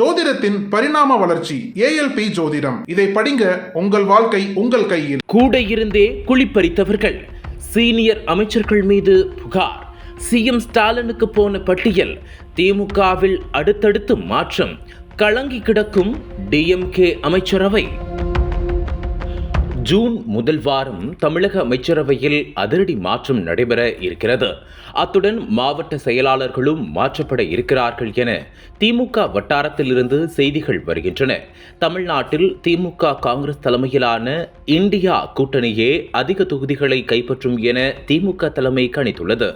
ஜோதிடத்தின் பரிணாம வளர்ச்சி ஏஎல்பி ஜோதிடம். இதை படிங்க உங்கள் வாழ்க்கை உங்கள் கையில். கூட இருந்தே குளிப்பறித்தவர்கள். சீனியர் அமைச்சர்கள் மீது புகார். சிஎம் ஸ்டாலினுக்கு போன பட்டியல் திமுகவில் அடுத்தடுத்து மாற்றம். கலங்கி கிடக்கும் டிஎம்கே அமைச்சரவை. ஜூன் முதல் வாரம் தமிழக அமைச்சரவையில் அதிரடி மாற்றம் நடைபெற இருக்கிறது. அத்துடன் மாவட்ட செயலாளர்களும் மாற்றப்பட இருக்கிறார்கள் என திமுக வட்டாரத்திலிருந்து செய்திகள் வருகின்றன. தமிழ்நாட்டில் திமுக காங்கிரஸ் தலைமையிலான இந்தியா கூட்டணியே அதிக தொகுதிகளை கைப்பற்றும் என திமுக தலைமை கணித்துள்ளது.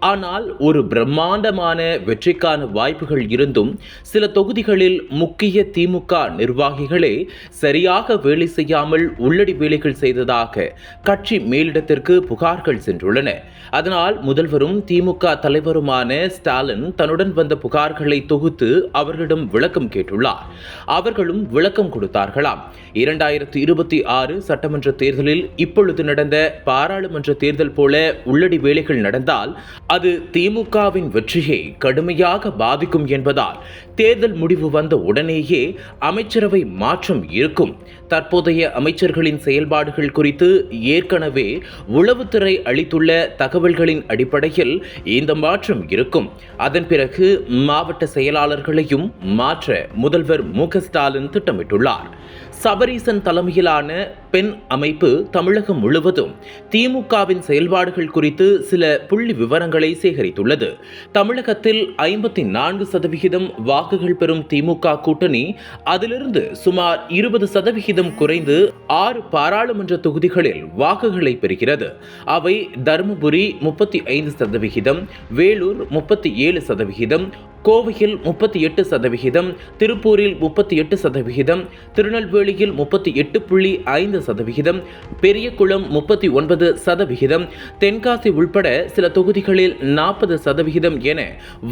ஆனால் ஒரு பிரம்மாண்டமான வெற்றிக்கான வாய்ப்புகள் இருந்தும் சில தொகுதிகளில் முக்கிய திமுக நிர்வாகிகளே சரியாக வேலை செய்யாமல் உள்ளடி வேலைகள் செய்ததாக கட்சி மேலிடத்திற்கு புகார்கள் சென்றுள்ளன. அதனால் முதல்வரும் திமுக தலைவருமான ஸ்டாலின் தன்னுடன் வந்த புகார்களை தொகுத்து அவர்களிடம் விளக்கம் கேட்டுள்ளார். அவர்களும் விளக்கம் கொடுத்தார்களாம். இரண்டாயிரத்தி இருபத்தி ஆறு சட்டமன்ற தேர்தலில் இப்பொழுது நடந்த பாராளுமன்ற தேர்தல் போல உள்ளடி வேலைகள் நடந்தால் அது திமுகவின் வெற்றியை கடுமையாக பாதிக்கும் என்பதால் தேர்தல் முடிவு வந்த உடனேயே அமைச்சரவை மாற்றம் இருக்கும். தற்போதைய அமைச்சர்களின் செயல்பாடுகள் குறித்து ஏற்கனவே உளவுத்துறை அளித்துள்ள தகவல்களின் அடிப்படையில் இந்த மாற்றம் இருக்கும். அதன் பிறகு மாவட்ட செயலாளர்களையும் மாற்ற முதல்வர் மு க ஸ்டாலின் திட்டமிட்டுள்ளார். சபரீசன் தலைமையிலான பெண் அமைப்பு தமிழகம் முழுவதும் திமுகவின் செயல்பாடுகள் குறித்து சில புள்ளி விவரங்களை சேகரித்துள்ளது. தமிழகத்தில் ஐம்பத்தி நான்கு சதவிகிதம் வாக்குகள் பெறும் திமுக கூட்டணி அதிலிருந்து சுமார் இருபது சதவிகிதம் குறைந்து ஆறு பாராளுமன்ற தொகுதிகளில் வாக்குகளை பெறுகிறது. அவை தருமபுரி முப்பத்தி ஐந்து சதவிகிதம் வேலூர் முப்பத்தி ஏழு சதவிகிதம் கோவையில் முப்பத்தி எட்டு சதவிகிதம் திருப்பூரில் முப்பத்தி எட்டு சதவிகிதம் திருநெல்வேலியில் முப்பத்தி எட்டு புள்ளி ஐந்து ஐந்து சதவிகிதம் பெரியகுளம் முப்பத்தி ஒன்பது சதவிகிதம் தென்காசி உள்பட சில தொகுதிகளில் நாற்பது சதவிகிதம் என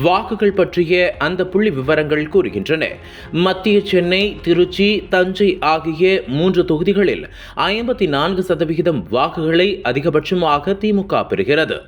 வாக்குகள் பற்றிய அந்த புள்ளி விவரங்கள் கூறுகின்றன. மத்திய சென்னை திருச்சி தஞ்சை ஆகிய மூன்று தொகுதிகளில் ஐம்பத்தி நான்கு சதவிகிதம் வாக்குகளை அதிகபட்சமாக திமுக பெறுகிறது.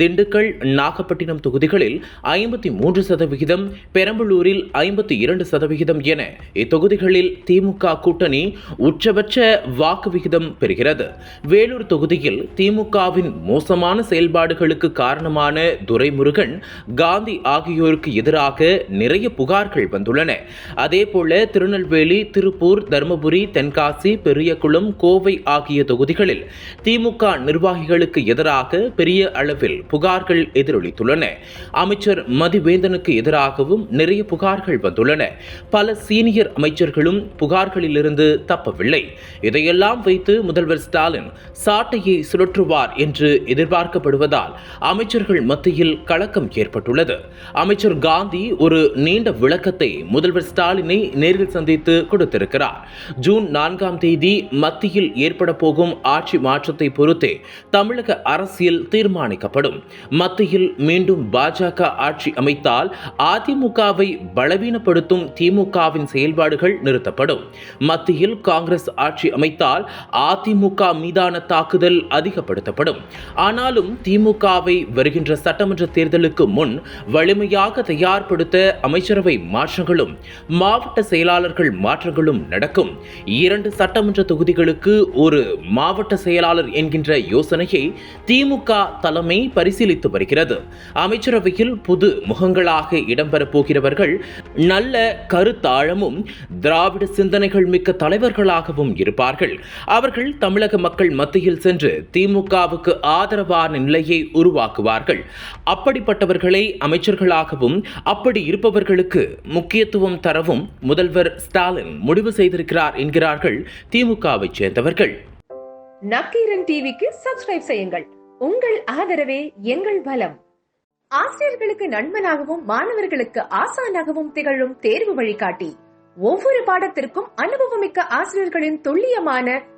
திண்டுக்கல் நாகப்பட்டினம் தொகுதிகளில் ஐம்பத்தி மூன்று சதவிகிதம் பெரம்பலூரில் ஐம்பத்தி இரண்டு சதவிகிதம் என இத்தொகுதிகளில் திமுக கூட்டணி உச்சபட்ச வாக்கு விகிதம் பெறுகிறது. வேலூர் தொகுதியில் திமுகவின் மோசமான செயல்பாடுகளுக்கு காரணமான துரைமுருகன் காந்தி ஆகியோருக்கு எதிராக நிறைய புகார்கள் வந்துள்ளன. அதேபோல திருநெல்வேலி திருப்பூர் தருமபுரி தென்காசி பெரியகுளம் கோவை ஆகிய தொகுதிகளில் திமுக நிர்வாகிகளுக்கு எதிராக பெரிய அளவில் புகார்கள் எதிரொலித்துள்ளன. அமைச்சர் மதிவேந்தனுக்கு எதிராகவும் நிறைய புகார்கள் வந்துள்ளன. பல சீனியர் அமைச்சர்களும் புகார்களிலிருந்து தப்பவில்லை. இதையெல்லாம் வைத்து முதல்வர் ஸ்டாலின் சாட்டையை சுழற்றுவார் என்று எதிர்பார்க்கப்படுவதால் அமைச்சர்கள் மத்தியில் கலக்கம் ஏற்பட்டுள்ளது. அமைச்சர் காந்தி ஒரு நீண்ட விளக்கத்தை முதல்வர் ஸ்டாலினை நேரில் சந்தித்து கொடுத்திருக்கிறார். ஜூன் நான்காம் தேதி மத்தியில் ஏற்பட போகும் ஆட்சி மாற்றத்தை பொறுத்தே தமிழக அரசியல் தீர்மானிக்கப்படும். மத்தியில் மீண்டும் பாஜக ஆட்சி அமைத்தால் அதிமுகவை பலவீனப்படுத்தும் திமுகவின் செயல்பாடுகள் நிறுத்தப்படும். மத்தியில் காங்கிரஸ் ஆட்சி அமைத்தால் அதிமுக மீதான தாக்குதல் அதிகப்படுத்தப்படும். ஆனாலும் திமுகவை வருகின்ற சட்டமன்ற தேர்தலுக்கு முன் வலிமையாக தயார்படுத்த அமைச்சரவை மாற்றங்களும் மாவட்ட செயலாளர்கள் மாற்றங்களும் நடக்கும். இரண்டு சட்டமன்ற தொகுதிகளுக்கு ஒரு மாவட்ட செயலாளர் என்கின்ற யோசனையை திமுக தலைமை பரிசீலித்து வருகிறது. அமைச்சரவையில் புது முகங்களாக இடம்பெறப் போகிறவர்கள் நல்ல கருத்தாழமும் திராவிட சிந்தனைகள் மிக்க தலைவர்களாகவும் இருப்பார்கள். அவர்கள் தமிழக மக்கள் மத்தியில் சென்று திமுகவுக்கு ஆதரவான நிலையை உருவாக்குவார்கள். அப்படிப்பட்டவர்களை அமைச்சர்களாகவும் அப்படி இருப்பவர்களுக்கு முக்கியத்துவம் தரவும் முதல்வர் ஸ்டாலின் முடிவு செய்திருக்கிறார் என்கிறார்கள் திமுகவை சேர்ந்தவர்கள். நக்கீரன் டிவிக்கு சப்ஸ்கிரைப் செய்யுங்கள். உங்கள் ஆதரவே எங்கள் பலம். ஆசிரியர்களுக்கு நண்பனாகவும் மாணவர்களுக்கு ஆசானாகவும் திகழும் தேர்வு வழிகாட்டி. ஒவ்வொரு பாடத்திற்கும் அனுபவமிக்க ஆசிரியர்களின் துல்லியமான